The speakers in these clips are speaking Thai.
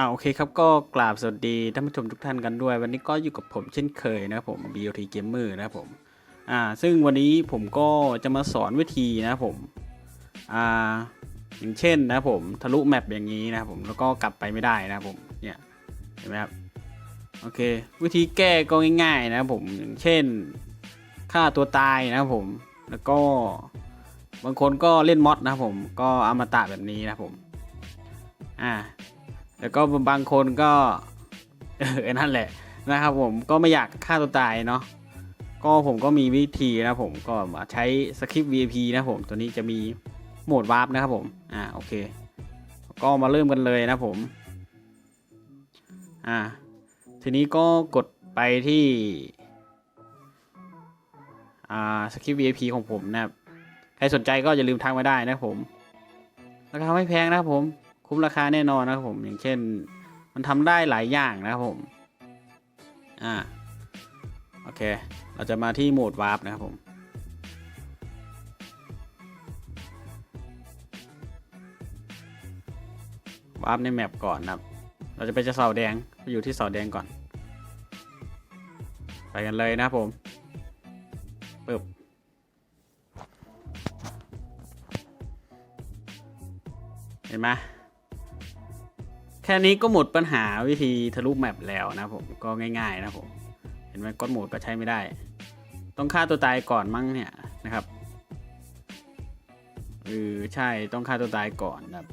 อ่าโอเคครับก็กราบสวัสดีท่านผู้ชมทุกท่านกันด้วย วันนี้ก็อยู่กับผมเช่นเคยนะครับผม BOT Gamer นะครับผมอ่าซึ่งวันนี้ผมก็จะมาสอนวิธีนะครับผมอ่าอย่างเช่นนะครับผมทะลุแมปอย่างนี้นะครับผมแล้วก็กลับไปไม่ได้นะครับผมเนี่ยเห็นไหมครับโอเค วิธีแก้ก็ง่ายๆนะครับผมอย่างเช่นฆ่าตัวตายนะครับผมแล้วก็บางคนก็เล่นมอดนะครับผมก็อมตะแบบนี้นะครับผมอ่า แล้วก็บางคนก็เออนั่นแหละนะครับผมก็ไม่อยากฆ่าตัวตายเนาะก็ผมก็มีวิธีนะผมก็มาใช้สคริปต์ VIP นะผมตัวนี้จะมีโหมดวาร์ปนะครับผมอ่าโอเค ก็มาเริ่มกันเลยนะผมอ่าทีนี้ก็กดไปที่อ่าสคริปต์ VIP ของผมนะครับใครสนใจก็อย่าลืมทักมาได้นะผมราคาไม่แพงนะครับผม คุ้มราคาแน่นอนนะครับผมอย่างเช่น มันทำได้หลายอย่างนะครับผมอ่าโอเค เราจะมาที่โหมดวาร์ปนะครับผมวาร์ปในแมปก่อนนะครับ เราจะไปจะเสาแดงไปอยู่ที่เสาแดงก่อน ไปกันเลยนะครับผมปึ๊บเห็นไหม ค่นี้ก็หมดปัญหาวิธีทะลุแมปแล้วนะผมก็ง่าย ๆ นะผม เห็นไหมก้อนโหมดก็ใช้ไม่ได้ ต้องฆ่าตัวตายก่อนมั้งเนี่ยนะครับเออใช่ต้องฆ่าตัวตายก่อนนะครับ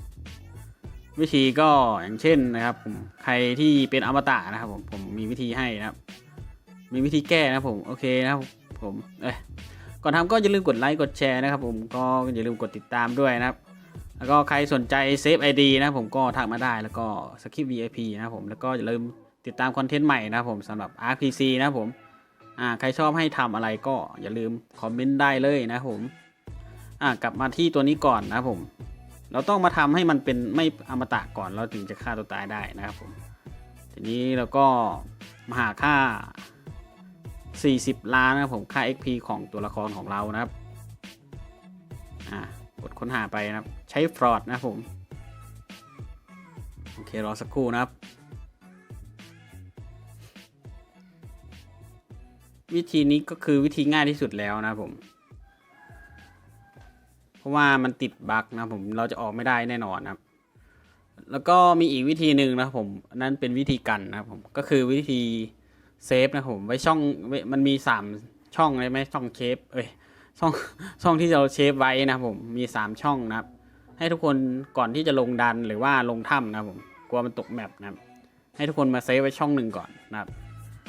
วิธีก็อย่างเช่นนะครับผมใครที่เป็นอมตะนะครับผมผมมีวิธีให้นะครับ มีวิธีแก้นะผมโอเคนะครับผมเอ้ยก่อนทำก็อย่าลืมกดไลค์กดแชร์นะครับ ผมก็อย่าลืมกดติดตามด้วยนะครับ แล้วก็ใครสนใจเซฟ ID นะผมก็ทักมาได้แล้วก็สคริปต์ VIP นะผมแล้วก็อย่าลืมติดตามคอนเทนต์ใหม่นะผมสำหรับ RPC นะผมอ่าใครชอบให้ทำอะไรก็อย่าลืมคอมเมนต์ได้เลยนะผมอ่ากลับมาที่ตัวนี้ก่อนนะผม เราต้องมาทำให้มันเป็นไม่อมตะก่อนเราถึงจะฆ่าตัวตายได้นะครับผมทีนี้เราก็มาหาค่า 40 ล้านนะครับผมค่า XP ของตัวละครของเรานะครับอ่า ค้นหาไปนะครับ ใช้ฟรอดนะผม โอเค รอสักครู่นะครับ วิธีนี้ก็คือวิธีง่ายที่สุดแล้วนะผม เพราะว่ามันติดบั๊กนะผมเราจะออกไม่ได้แน่นอนนะครับ แล้วก็มีอีกวิธีหนึ่งนะผมนนั้นเป็นวิธีกันนะผมก็คือวิธีเซฟนะผมไว้ช่องมันมีสามช่องเลยไหมช่องเชฟเอ้ย ช่องช่องที่เราเชฟไว้นะผมมีสามช่องนะครับ ให้ทุกคนก่อนที่จะลงดันหรือว่าลงถ้ำนะผมกลัวมันตกแมปนะครับให้ทุกคนมาเซฟไว้ช่องหนึ่งก่อนนะครับ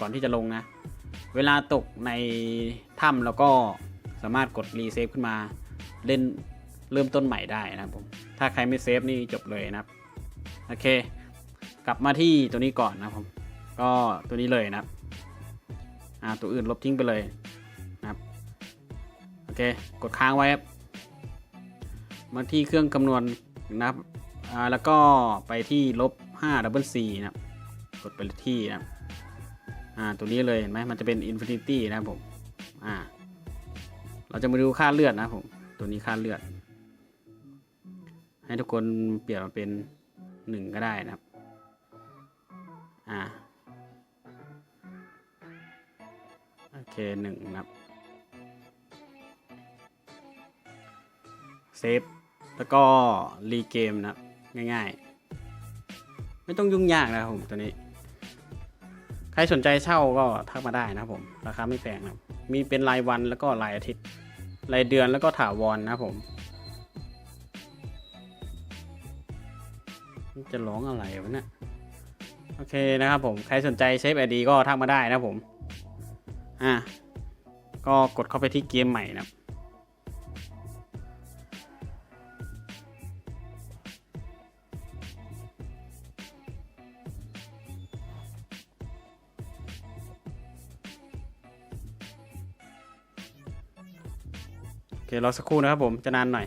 ก่อนที่จะลงนะ เวลาตกในถ้ำแล้วก็สามารถกดรีเซฟขึ้นมาเล่นเริ่มต้นใหม่ได้นะครับผมถ้าใครไม่เซฟนี่จบเลยนะครับโอเค กลับมาที่ตัวนี้ก่อนนะครับผมก็ตัวนี้เลยนะครับอ่าตัวอื่นลบทิ้งไปเลย เค กดค้างไว้ครับ มาที่เครื่องคำนวณนะครับอ่าแล้วก็ไปที่ลบ5 double C นะครับ กดไปที่นะครับอ่าตัวนี้เลยเห็นไหมมันจะเป็น infinity นะครับผมอ่าเราจะมาดูค่าเลือดนะครับผมตัวนี้ค่าเลือด ให้ทุกคนเปลี่ยนมาเป็นหนึ่งก็ได้นะครับอ่าโอเคหนึ่งนะครับ เซฟ แล้วก็รีเกมนะครับง่ายๆ ไม่ต้องยุ่งยากนะครับผมตัวนี้ ใครสนใจเช่าก็ทักมาได้นะครับผม ราคาไม่แพงนะครับมีเป็นรายวันแล้วก็รายอาทิตย์ รายเดือนแล้วก็ถาวรนะครับผมจะร้องอะไรวะเนี่ยโอเคนะครับผม ใครสนใจเซฟไอดีก็ทักมาได้นะครับผม อะ ก็กดเข้าไปที่เกมใหม่นะ เครอสักครู่นะครับผมจะนานหน่อย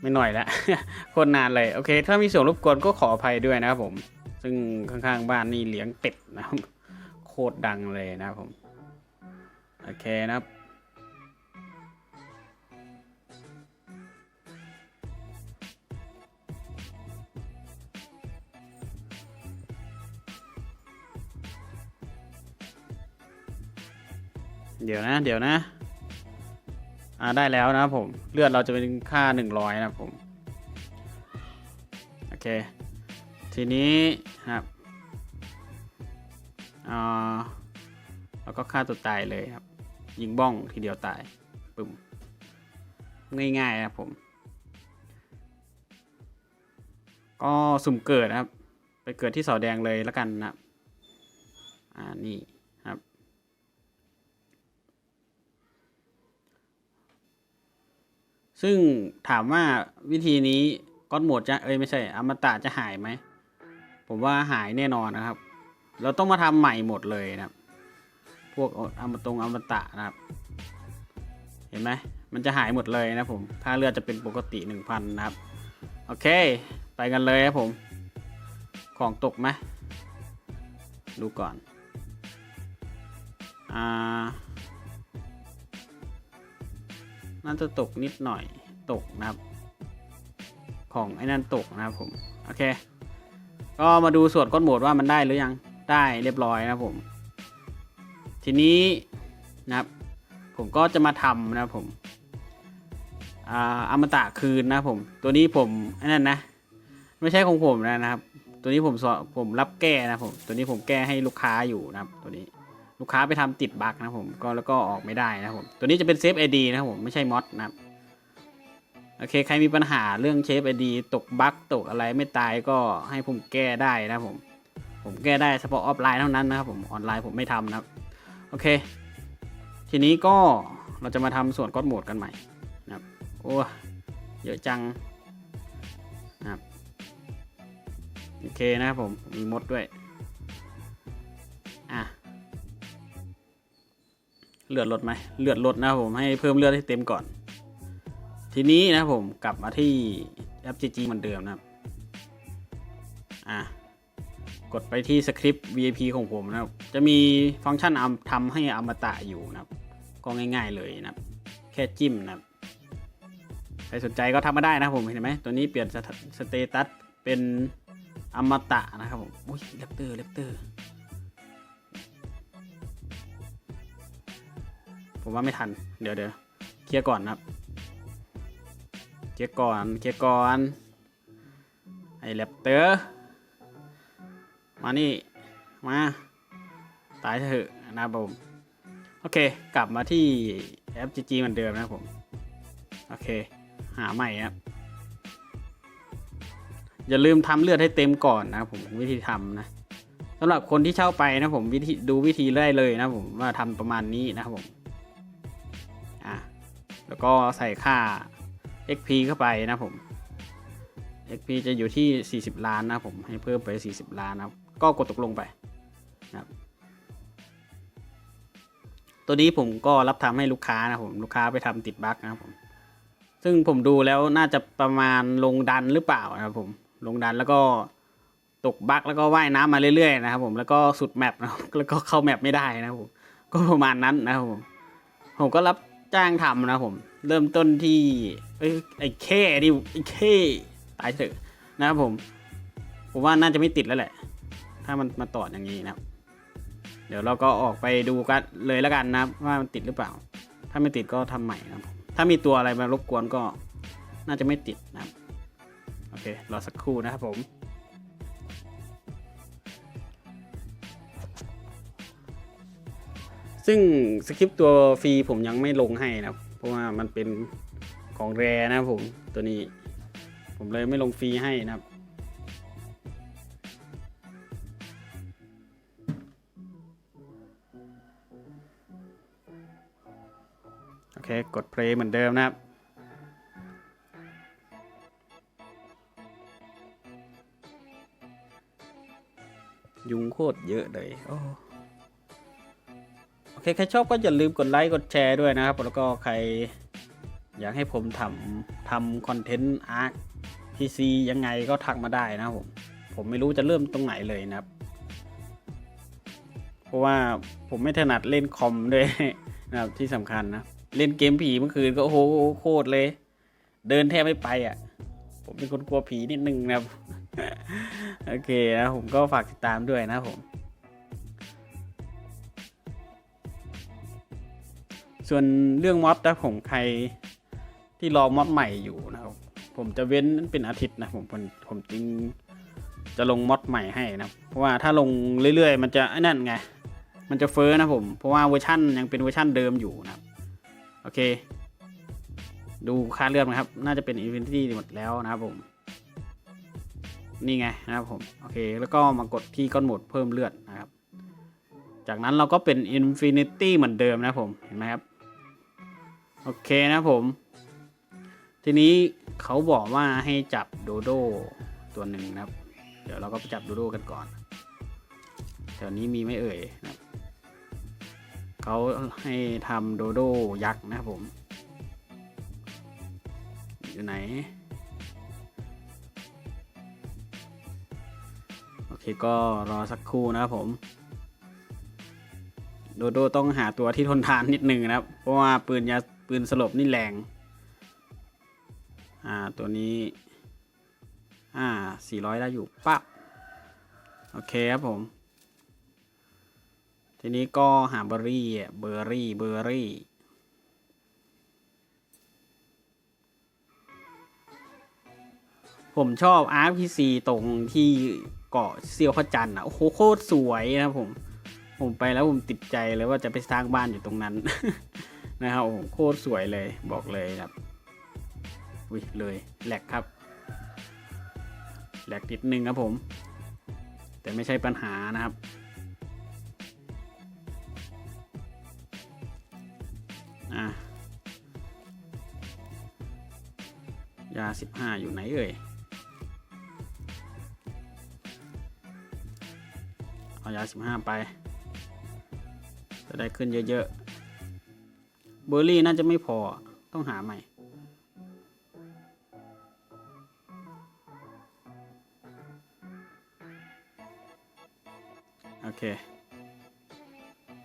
ไม่หน่อยล้วโคตรนานเลย โอเค ถ้ามีเสียงรบกวนก็ขออภัยด้วยนะครับผม ซึ่งข้างๆบ้านนี่เลี้ยงเป็ดนะครับ โคตรดังเลยนะครับผม โอเคนะครับ เดี๋ยวนะ เดี๋ยวนะ อ่าได้แล้วนะครับผม เลือดเราจะเป็นค่าหนึ่งร้อยนะครับผม โอเค ทีนี้ครับอ่าแล้วก็ฆ่าตัวตายเลยครับ ยิงบ้องทีเดียวตายปึ้มง่ายๆนะครับผม ก็สุ่มเกิดนะครับ ไปเกิดที่เสาแดงเลยแล้วกันนะครับอ่านี่ครับ ซึ่งถามว่าวิธีนี้ก้อนโหมดจะเอ้ยไม่ใช่อมตะจะหายไหม ผมว่าหายแน่นอนนะครับ เราต้องมาทำใหม่หมดเลยนะครับ พวกอมตรงอมตะนะครับ เห็นไหมมันจะหายหมดเลยนะผมค่าเลือดจะเป็นปกติหนึ่งพันนะครับ โอเค ไปกันเลยครับผม ของตกไหมดูก่อน อ่า น่าจะตกนิดหน่อยตกนะครับ ของไอ้นั่นตกนะครับผม โอเค ก็มาดูส่วนก้นโหมดว่ามันได้หรือยังได้เรียบร้อยนะครับผม ทีนี้นะครับ ผมก็จะมาทำนะครับผมอ่าอมตะคืนนะผม ตัวนี้ผมไอ้นั่นนะ ไม่ใช่ของผมนะครับ ตัวนี้ผมสอผมรับแก้นะผม ตัวนี้ผมแก้ให้ลูกค้าอยู่นะครับ ตัวนี้ ลูกค้าไปทำติดบั๊กนะผมก็แล้วก็ออกไม่ได้นะผมตัวนี้จะเป็นเซฟไอดีนะผมไม่ใช่มอดนะครับโอเคใครมีปัญหาเรื่องเชฟไอดีตกบั๊กตกอะไรไม่ตายก็ให้ผมแก้ได้นะผม ผมแก้ได้เฉพาะออฟไลน์เท่านั้นนะครับผมออนไลน์ผมไม่ทำนะครับโอเค ทีนี้ก็เราจะมาทำส่วนก้อนโหมดกันใหม่นะครับโอ้เยอะจังนะครับโอเคนะครับผมมีมดด้วย เลือดลดไหมเลือดลดนะผมให้เพิ่มเลือดให้เต็มก่อน ทีนี้นะผมกลับมาที่ FGG เหมือนเดิมนะครับอะกดไปที่สคริปต์ VIP ของผมนะครับ จะมีฟังก์ชันอำทำให้อมตะอยู่นะครับ ก็ง่ายๆเลยนะครับ แค่จิ้มนะครับ ใครสนใจก็ทำมาได้นะผมเห็นไหมตัวนี้เปลี่ยนสถสเตตัสเป็นอมตะนะครับผมอุ้ยเลปเตอร์เลปเตอร์ ผมว่าไม่ทัน เดี๋ยวเดี๋ยวเคลียร์ก่อนนะครับ เคลียร์ก่อน เคลียร์ก่อน ไอ้เลปเตอร์ มานี่ มา ตายเถอะนะครับผม โอเค กลับมาที่ FGG เหมือนเดิมนะครับผม โอเค หาใหม่ครับ อย่าลืมทำเลือดให้เต็มก่อนนะครับผมวิธีทำนะสำหรับคนที่เช่าไปนะผมวิธีดูวิธีได้เลยนะผมว่าทำประมาณนี้นะครับผม แล้วก็ใส่ค่า XP เข้าไปนะผม XP จะอยู่ที่ 40 ล้านนะผม ให้เพิ่มไป 40 ล้านนะครับก็กดตกลงไปนะครับตัวนี้ผมก็รับทำให้ลูกค้านะผมลูกค้าไปทำติดบั๊กนะครับผมซึ่งผมดูแล้วน่าจะประมาณลงดันหรือเปล่านะครับผมลงดันแล้วก็ตกบั๊กแล้วก็ว่ายน้ำมาเรื่อยๆนะครับผมแล้วก็สุดแมปนะแล้วก็เข้าแมปไม่ได้นะครับผมก็ประมาณนั้นนะครับผมผมก็รับ จ้างทำนะผม เริ่มต้นที่ไอ้แค่ดิไอ้แค่ตายเถอะนะครับผม ผมว่าน่าจะไม่ติดแล้วแหละ ถ้ามันมาต่ออย่างนี้นะครับ เดี๋ยวเราก็ออกไปดูกันเลยแล้วกันนะครับว่ามันติดหรือเปล่า ถ้าไม่ติดก็ทำใหม่นะครับ ถ้ามีตัวอะไรมารบกวนก็น่าจะไม่ติดนะครับ โอเค รอสักครู่นะครับผม ซึ่งสคริปต์ตัวฟรีผมยังไม่ลงให้นะเพราะว่ามันเป็นของแรนะผมตัวนี้ ผมเลยไม่ลงฟรีให้นะครับโอเค กดเพลย์เหมือนเดิมนะครับยุงโคตรเยอะเลยโอ้โอ คใครชอบก็อย่าลืมกดไลค์กดแชร์ด้วยนะครับ แล้วก็ใครอยากให้ผมทำทำคอนเทนต์อาร์ตพีซียังไงก็ทักมาได้นะผม ผมไม่รู้จะเริ่มตรงไหนเลยนะครับ เพราะว่าผมไม่ถนัดเล่นคอมด้วยนะครับที่สำคัญนะ เล่นเกมผีเมื่อคืนก็โอ้โหโคตรเลย เดินแทบไม่ไปอะ ผมเป็นคนกลัวผีนิดนึงนะครับ โอเคนะผมก็ฝากติดตามด้วยนะผม ส่วนเรื่องม็อดนะผมใครที่รอม็อดใหม่อยู่นะครับ ผมจะเว้นเป็นอาทิตย์นะผมผมผมจริงจะลงม็อดใหม่ให้นะเพราะว่าถ้าลงเรื่อยๆ มันจะนั่นไงมันจะเฟ้อนะผมเพราะว่าเวอร์ชันยังเป็นเวอร์ชันเดิมอยู่นะครับโอเค ดูค่าเลือดนะครับ น่าจะเป็นอินฟินิตี้หมดแล้วนะครับผม นี่ไงนะครับผม โอเค แล้วก็มากดที่ก้อนหมดเพิ่มเลือดนะครับ จากนั้นเราก็เป็นอินฟินิตี้เหมือนเดิมนะครับผม เห็นไหมครับ โอเคนะผม ทีนี้เขาบอกว่าให้จับโดโดตัวหนึ่งนะครับ เดี๋ยวเราก็ไปจับโดโดกันก่อนแถวนี้มีไม่เอ่ยนะครับเขาให้ทำโดโดยักษ์นะครับผม อยู่ไหน โอเคก็รอสักครู่นะครับผม โดโดต้องหาตัวที่ทนทานนิดหนึ่งนะครับ เพราะว่าปืนยา ปืนสลบนี่แรง อ่า ตัวนี้ อ่า 400 ได้อยู่ปั๊บ โอเคครับผม ทีนี้ก็หาเบอร์รี่เบอร์รี่ เบอร์รี่ผมชอบ RPC ตรงที่เกาะเซียวพระจันอะ โอ้โหโคตรสวยนะผม ผมไปแล้วผมติดใจเลยว่าจะไปสร้างบ้านอยู่ตรงนั้น นะครับโอ้โหโคตรสวยเลยบอกเลยครับอุ้ยเลยแหลกครับแหลกนิดนึงครับผม แต่ไม่ใช่ปัญหานะครับอะยาสิบห้าอยู่ไหนเอ่ยเอายาสิบห้าไป จะได้ขึ้นเยอะ ๆ เบอร์รี่น่าจะไม่พอต้องหาใหม่ โอเค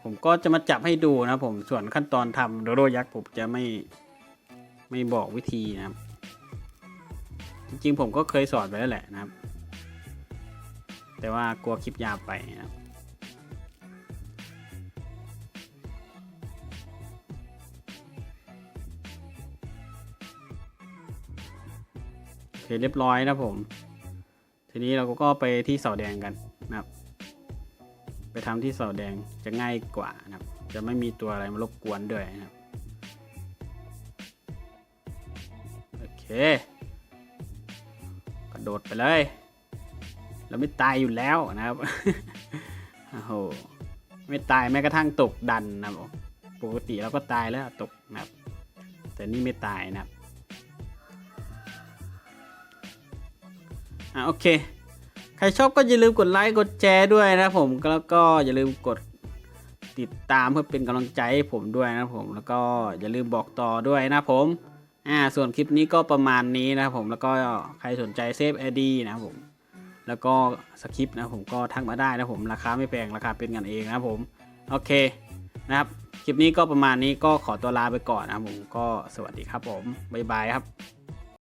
ผมก็จะมาจับให้ดูนะผมส่วนขั้นตอนทำโดโดยักษ์ผมจะไม่ไม่บอกวิธีนะครับ จริงๆผมก็เคยสอนไปแล้วแหละนะครับ แต่ว่ากลัวคลิปยาวไปนะครับ เคเรียบร้อยนะผม ทีนี้เราก็ไปที่เสาแดงกันนะครับ ไปทำที่เสาแดงจะง่ายกว่านะครับ จะไม่มีตัวอะไรมารบกวนด้วยนะครับโอเคกระโดดไปเลย เราไม่ตายอยู่แล้วนะครับโอ้โหไม่ตายแม้กระทั่งตกดันนะครับปกติเราก็ตายแล้วตกนะครับ แต่นี่ไม่ตายนะครับ อะโอเค ใครชอบก็อย่าลืมกดไลค์กดแชร์ด้วยนะผมแล้วก็อย่าลืมกดติดตามเพื่อเป็นกำลังใจให้ผมด้วยนะผมแล้วก็อย่าลืมบอกต่อด้วยนะผมอ่าส่วนคลิปนี้ก็ประมาณนี้นะผมแล้วก็ใครสนใจเซฟไอดีนะผมแล้วก็สคริปต์นะผมก็ทักมาได้นะผมราคาไม่แพงราคาเป็นกันเองนะผมโอเคนะครับคลิปนี้ก็ประมาณนี้ก็ขอตัวลาไปก่อนนะผมก็สวัสดีครับผมบ๊ายบายครับ